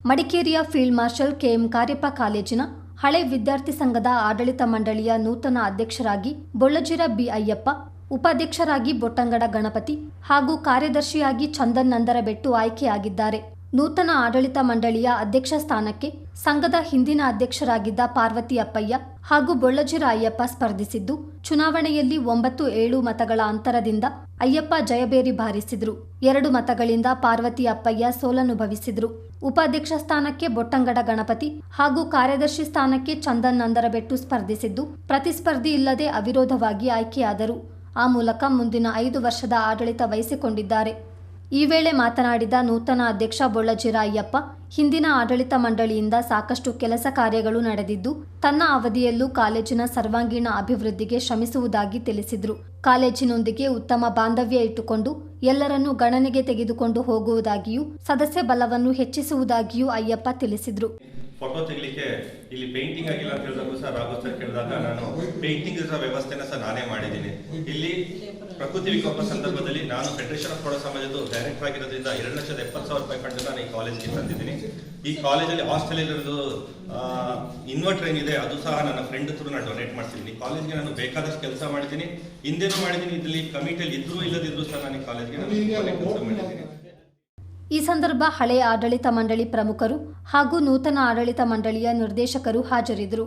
ಮಡಿಕೇರಿಯ field marshal KM Cariappa ಕಾಲೇಜಿನ ಹಳೆ ವಿದ್ಯಾರ್ಥಿ ಸಂಘದ ಆಡಳಿತ ಮಂಡಳಿಯ ನೂತನ ಅಧ್ಯಕ್ಷರಾಗಿ ಬೊಳ್ಳಜಿರ ಬಿ ಅಯ್ಯಪ್ಪ ಉಪಾಧ್ಯಕ್ಷರಾಗಿ ಬೊಟ್ಟಂಗಡ ಗಣಪತಿ ಹಾಗೂ ಕಾರ್ಯದರ್ಶಿಯಾಗಿ ಚಂದನ್ ನಂದರಬೆಟ್ಟು ಆಯ್ಕೆಯಾಗಿದ್ದಾರೆ. ನೂತನ ಆಡಳಿತ ಮಂಡಳಿಯ ಅಧ್ಯಕ್ಷ ಸ್ಥಾನಕ್ಕೆ ಸಂಘದ ಹಿಂದಿನ ಅಧ್ಯಕ್ಷರಾಗಿದ್ದ ಪಾರ್ವತಿ ಅಪ್ಪಯ್ಯ ಹಾಗೂ ಬೊಳ್ಳಜಿರ ಅಯ್ಯಪ್ಪ ಸ್ಪರ್ಧಿಸಿದ್ದು, ಚುನಾವಣೆಯಲ್ಲಿ ಒಂಬತ್ತು ಏಳು ಮತಗಳ ಅಂತರದಿಂದ ಅಯ್ಯಪ್ಪ ಜಯಬೇರಿ ಬಾರಿಸಿದ್ರು. ಎರಡು ಮತಗಳಿಂದ ಪಾರ್ವತಿ ಅಪ್ಪಯ್ಯ ಸೋಲನುಭವಿಸಿದ್ರು. ಉಪಾಧ್ಯಕ್ಷ ಸ್ಥಾನಕ್ಕೆ ಬೊಟ್ಟಂಗಡ ಗಣಪತಿ ಹಾಗೂ ಕಾರ್ಯದರ್ಶಿ ಸ್ಥಾನಕ್ಕೆ ಚಂದನ್ ನಂದರಬೆಟ್ಟು ಸ್ಪರ್ಧಿಸಿದ್ದು, ಪ್ರತಿಸ್ಪರ್ಧಿ ಇಲ್ಲದೆ ಅವಿರೋಧವಾಗಿ ಆಯ್ಕೆಯಾದರು. ಆ ಮೂಲಕ ಮುಂದಿನ ಐದು ವರ್ಷದ ಆಡಳಿತ ವಹಿಸಿಕೊಂಡಿದ್ದಾರೆ. ಈ ವೇಳೆ ಮಾತನಾಡಿದ ನೂತನ ಅಧ್ಯಕ್ಷ ಬೊಳ್ಳಜಿರ ಅಯ್ಯಪ್ಪ ಹಿಂದಿನ ಆಡಳಿತ ಮಂಡಳಿಯಿಂದ ಸಾಕಷ್ಟು ಕೆಲಸ ಕಾರ್ಯಗಳು ನಡೆದಿದ್ದು, ತನ್ನ ಅವಧಿಯಲ್ಲೂ ಕಾಲೇಜಿನ ಸರ್ವಾಂಗೀಣ ಅಭಿವೃದ್ಧಿಗೆ ಶ್ರಮಿಸುವುದಾಗಿ ತಿಳಿಸಿದರು. ಕಾಲೇಜಿನೊಂದಿಗೆ ಉತ್ತಮ ಬಾಂಧವ್ಯ ಇಟ್ಟುಕೊಂಡು, ಎಲ್ಲರನ್ನೂ ಗಣನೆಗೆ ತೆಗೆದುಕೊಂಡು ಹೋಗುವುದಾಗಿಯೂ, ಸದಸ್ಯ ಬಲವನ್ನು ಹೆಚ್ಚಿಸುವುದಾಗಿಯೂ ಅಯ್ಯಪ್ಪ ತಿಳಿಸಿದರು. ಫೋಟೋ ತೆಗಲಿಕ್ಕೆ ಇಲ್ಲಿ ಪೇಂಟಿಂಗ್ ಆಗಿಲ್ಲ ಅಂತ ಹೇಳಿದಾಗ ಸರ್. ರಾಘು ಸರ್ ಕೇಳಿದಾಗ ನಾನು ಪೇಂಟಿಂಗ್ ವ್ಯವಸ್ಥೆನ ಸರ್ ನಾನೇ ಮಾಡಿದ್ದೀನಿ. ಇಲ್ಲಿ ಪ್ರಕೃತಿ ವಿಕೋಪ ಸಂದರ್ಭದಲ್ಲಿ ನಾನು ಫೆಡರೇಷನ್ ಆಫ್ ಕೊಡ ಸಮಾಜದ ಡೈರೆಕ್ಟರ್ ಆಗಿರೋದ್ರಿಂದ ಎರಡು ಲಕ್ಷದ ಎಪ್ಪತ್ತು ಸಾವಿರ ರೂಪಾಯಿ ಫಂಡ್ ನಾನು ಈ ಕಾಲೇಜ್ಗೆ ತಂದಿದ್ದೀನಿ. ಈ ಕಾಲೇಜಲ್ಲಿ ಹಾಸ್ಟೆಲ್ ಇರೋದು ಇನ್ವರ್ಟರ್ ಏನಿದೆ ಅದು ಸಹ ನನ್ನ ಫ್ರೆಂಡ್ ಹತ್ರ ನಾನು ಡೊನೇಟ್ ಮಾಡ್ತಿದ್ದೀನಿ. ಕಾಲೇಜ್ಗೆ ನಾನು ಬೇಕಾದಷ್ಟು ಕೆಲಸ ಮಾಡಿದ್ದೀನಿ. ಹಿಂದೇನು ಮಾಡಿದ್ದೀನಿ. ಇದರಲ್ಲಿ ಕಮಿಟಿಯಲ್ಲಿ ಇದ್ರೂ ಇಲ್ಲದಿದ್ರು ಸಹ ನಾನು ಈ ಕಾಲೇಜ್ಗೆ ನಾನು ಕೆಲಸ ಮಾಡಿದ್ದೀನಿ. ಈ ಸಂದರ್ಭ ಹಳೆಯ ಆಡಳಿತ ಮಂಡಳಿ ಪ್ರಮುಖರು ಹಾಗೂ ನೂತನ ಆಡಳಿತ ಮಂಡಳಿಯ ನಿರ್ದೇಶಕರು ಹಾಜರಿದ್ದರು.